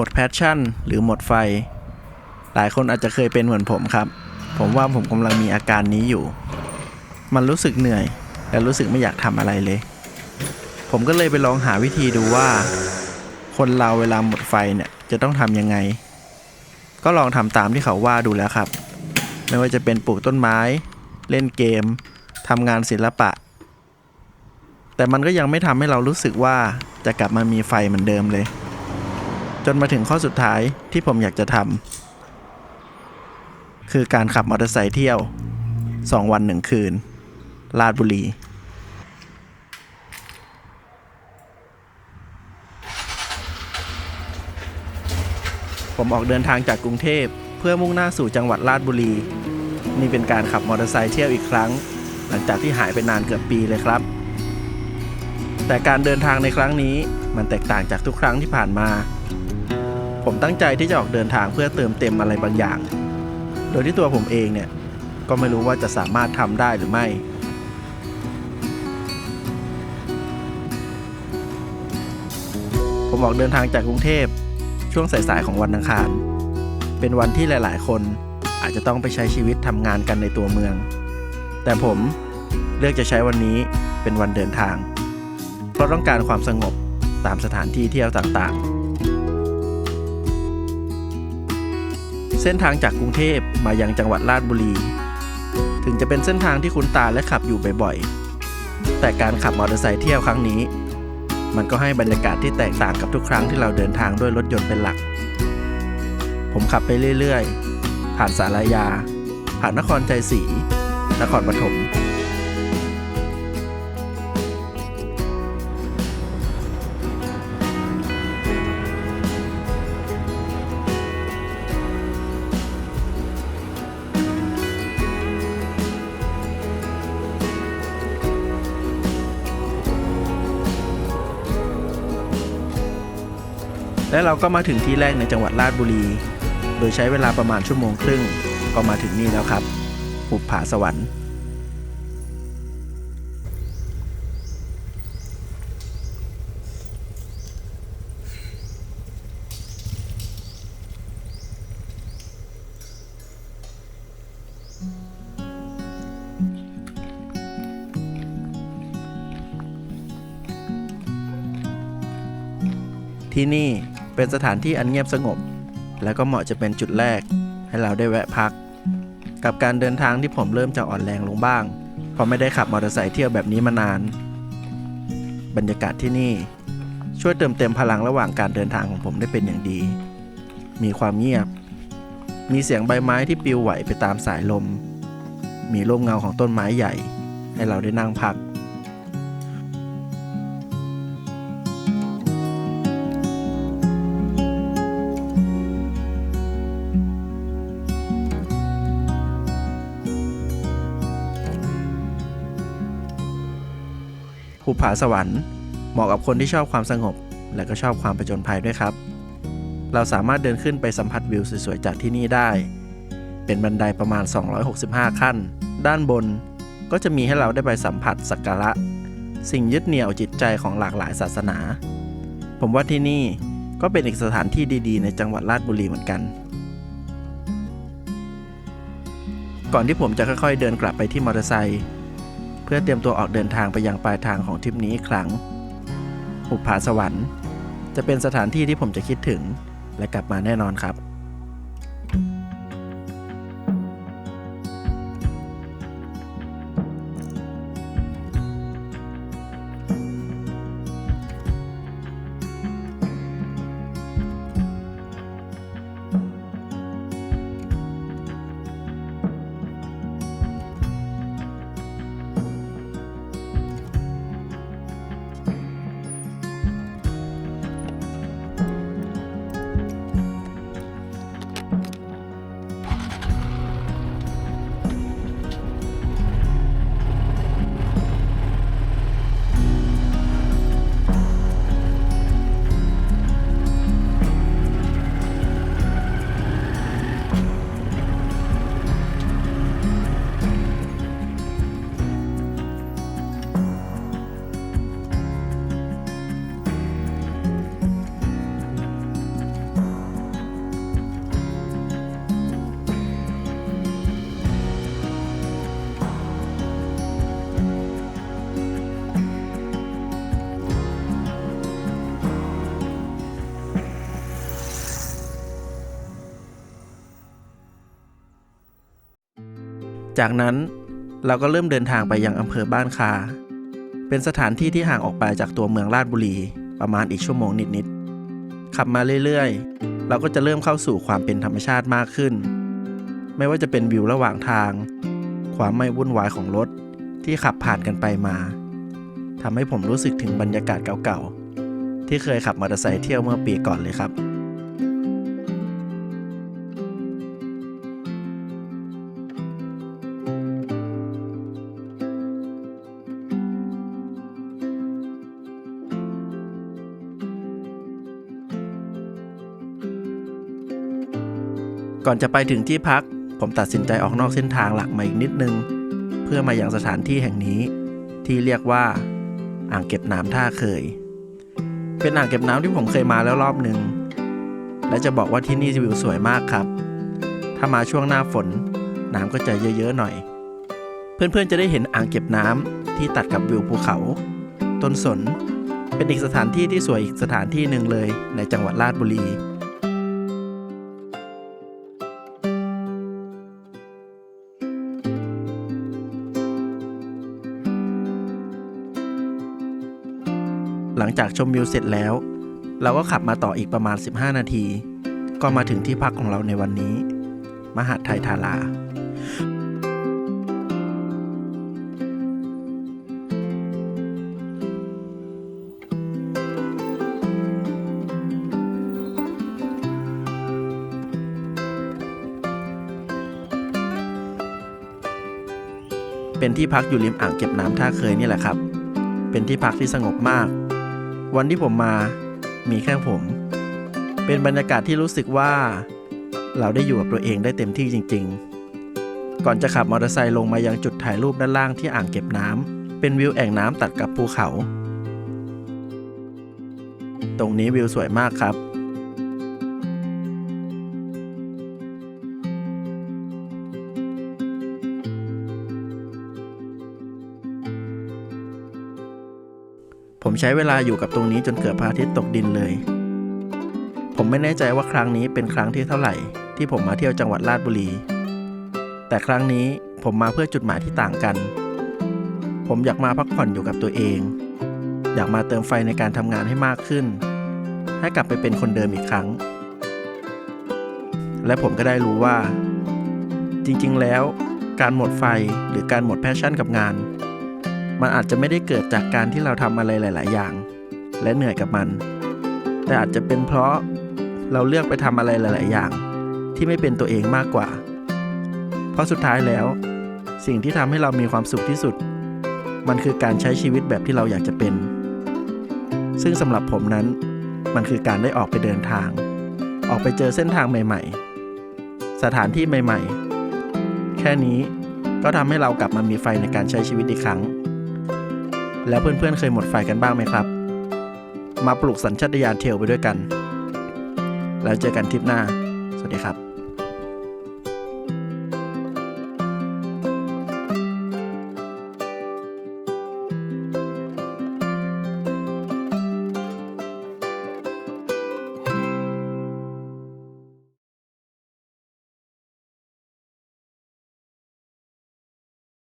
หมดแพชชั่น หรือหมดไฟ หลายคนอาจจะเคยเป็นเหมือนผมครับ ผมว่าผมกำลังมีอาการนี้อยู่ มันรู้สึกเหนื่อย และรู้สึกไม่อยากทำอะไรเลย ผมก็เลยไปลองหาวิธีดูว่า คนเราเวลาหมดไฟเนี่ยจะต้องทำยังไง ก็ลองทำตามที่เขาว่าดูแล้วครับ ไม่ว่าจะเป็นปลูกต้นไม้ เล่นเกมทำงานศิลปะ แต่มันก็ยังไม่ทำให้เรารู้สึกว่าจะกลับมามีไฟเหมือนเดิมเลย จนมาถึงข้อสุดท้ายที่ผมอยากจะทำคือการขับมอเตอร์ไซค์เที่ยว 2 วันหนึ่งคืน ลาดบุรี ผมออกเดินทางจากกรุงเทพเพื่อมุ่งหน้าสู่จังหวัดลาดบุรี นี่เป็นการขับมอเตอร์ไซค์เที่ยวอีกครั้ง หลังจากที่หายไปนานเกือบปีเลยครับแต่การเดินทางในครั้งนี้มันแตกต่างจากทุกครั้งที่ผ่านมา ผมตั้งใจที่จะออกเดินทางเพื่อเติมเต็มอะไรบางอย่าง โดยที่ตัวผมเองเนี่ย ก็ไม่รู้ว่าจะสามารถทำได้หรือไม่ ผมออกเดินทางจากกรุงเทพช่วงสายๆของวันอังคาร เป็นวันที่หลายๆ คนอาจจะต้องไปใช้ชีวิตทำงานกันในตัวเมือง แต่ผมเลือกจะใช้วันนี้เป็นวันเดินทาง เพราะต้องการความสงบตามสถานที่เที่ยวต่างๆ เส้นทางจากกรุงเทพมายังจังหวัดราชบุรี ถึงจะเป็นเส้นทางที่คุ้นตาและขับอยู่บ่อยๆ แต่การขับมอเตอร์ไซค์เที่ยวครั้งนี้ มันก็ให้บรรยากาศที่แตกต่างกับทุกครั้งที่เราเดินทางด้วยรถยนต์เป็นหลัก ผมขับไปเรื่อยๆ ผ่านสารยา ผ่านนครใจศรีนครปฐม และเราก็มาถึงที่แรกในจังหวัดราชบุรี โดยใช้เวลาประมาณชั่วโมงครึ่ง ก็มาถึงนี่แล้วครับหุบผาสวรรค์ที่นี่ เป็นสถานที่อันเงียบสงบ และก็เหมาะจะเป็นจุดแรก ให้เราได้แวะพัก กับการเดินทางที่ผมเริ่มจะอ่อนแรงลงบ้าง เพราะไม่ได้ขับมอเตอร์ไซค์เที่ยวแบบนี้มานาน บรรยากาศที่นี่ ช่วยเติมเต็มพลังระหว่างการเดินทางของผมได้เป็นอย่างดี มีความเงียบ มีเสียงใบไม้ที่ปลิวไหวไปตามสายลม มีร่มเงาของต้นไม้ใหญ่ ให้เราได้นั่งพัก ภูผาสวรรค์เหมาะกับคนที่ชอบความสงบ และก็ชอบความประจนภัยด้วยครับ เราสามารถเดินขึ้นไปสัมผัสวิวสวยๆจากที่นี่ได้ เป็นบันไดประมาณ 265 ขั้น ด้านบนก็จะมีให้เราได้ไปสัมผัสสักการะ สิ่งยึดเหนี่ยวจิตใจของหลากหลายศาสนา ผมว่าที่นี่ก็เป็นอีกสถานที่ดีๆ ในจังหวัดราชบุรีเหมือนกัน ก่อนที่ผมจะค่อยๆ เดินกลับไปที่มอเตอร์ไซค์ พื่อเตรียมตัวออกเดินทางไปยังปลายทางของทริปนี้อีกครั้งหุบผาสวรรค์ จะเป็นสถานที่ที่ผมจะคิดถึงและกลับมาแน่นอนครับ จากนั้นเราก็เริ่มเดินทางไปยังอำเภอบ้านคา เป็นสถานที่ที่ห่างออกไปจากตัวเมืองราชบุรีประมาณอีกชั่วโมงนิดๆ ขับมาเรื่อยๆ เราก็จะเริ่มเข้าสู่ความเป็นธรรมชาติมากขึ้น ไม่ว่าจะเป็นวิวระหว่างทาง ความไม่วุ่นวายของรถที่ขับผ่านกันไปมา ทำให้ผมรู้สึกถึงบรรยากาศเก่าๆ ที่เคยขับมอเตอร์ไซค์เที่ยวเมื่อปีก่อนเลยครับ ก่อนจะไปถึงที่พัก ผมตัดสินใจออกนอกเส้นทางหลักมาอีกนิดนึง เพื่อมาอย่างสถานที่แห่งนี้ ที่เรียกว่า อ่างเก็บน้ำท่าเคย เป็นอ่างเก็บน้ำที่ผมเคยมาแล้วรอบหนึ่งและจะบอกว่าที่นี่วิวสวยมากครับ ถ้ามาช่วงหน้าฝนน้ำก็จะเยอะๆหน่อย เพื่อนๆจะได้เห็นอ่างเก็บน้ำที่ตัดกับวิวภูเขา ต้นสนเป็นอีกสถานที่ที่สวยอีกสถานที่หนึ่งเลยในจังหวัดราชบุรี หลังจากชมวิวเสร็จแล้ว เราก็ขับมาต่ออีกประมาณ 15 นาที ก็มาถึงที่พักของเราในวันนี้ มหาดไทยทาราเป็นที่พักอยู่ริมอ่างเก็บน้ำท่าเคยนี่แหละครับ เป็นที่พักที่สงบมาก วันที่ผมมามีแค่ผม เป็นบรรยากาศที่รู้สึกว่า เราได้อยู่กับตัวเองได้เต็มที่จริง ๆ ก่อนจะขับมอเตอร์ไซค์ลงมายังจุดถ่ายรูปด้านล่างที่อ่างเก็บน้ำเป็นวิวแอ่งน้ำตัดกับภูเขา ตรงนี้วิวสวยมากครับ ใช้เวลาอยู่กับตรงนี้จนเกือบพระอาทิตย์ตกดินเลย ผมไม่แน่ใจว่าครั้งนี้เป็นครั้งที่เท่าไหร่ ที่ผมมาเที่ยวจังหวัดราชบุรี แต่ครั้งนี้ผมมาเพื่อจุดหมายที่ต่างกัน ผมอยากมาพักผ่อนอยู่กับตัวเอง อยากมาเติมไฟในการทำงานให้มากขึ้น ให้กลับไปเป็นคนเดิมอีกครั้ง และผมก็ได้รู้ว่า จริงๆ แล้ว การหมดไฟหรือการหมดแพชชั่นกับงาน มันอาจจะไม่ได้เกิดจากการที่เราทำอะไรหลาย ๆ อย่าง และเหนื่อยกับมัน แต่อาจจะเป็นเพราะเราเลือกไปทำอะไรหลาย ๆ อย่าง ที่ไม่เป็นตัวเองมากกว่า เพราะสุดท้ายแล้ว สิ่งที่ทำให้เรามีความสุขที่สุด มันคือการใช้ชีวิตแบบที่เราอยากจะเป็น ซึ่งสำหรับผมนั้น มันคือการได้ออกไปเดินทาง ออกไปเจอเส้นทางใหม่ ๆ สถานที่ใหม่ ๆ แค่นี้ก็ทำให้เรากลับมามีไฟในการใช้ชีวิตอีกครั้ง แล้วเพื่อนๆเคยหมดไฟกันบ้างไหมครับ มาปลูกสัญชาตญาณเทลไปด้วยกัน แล้วเจอกันทริปหน้า สวัสดีครับ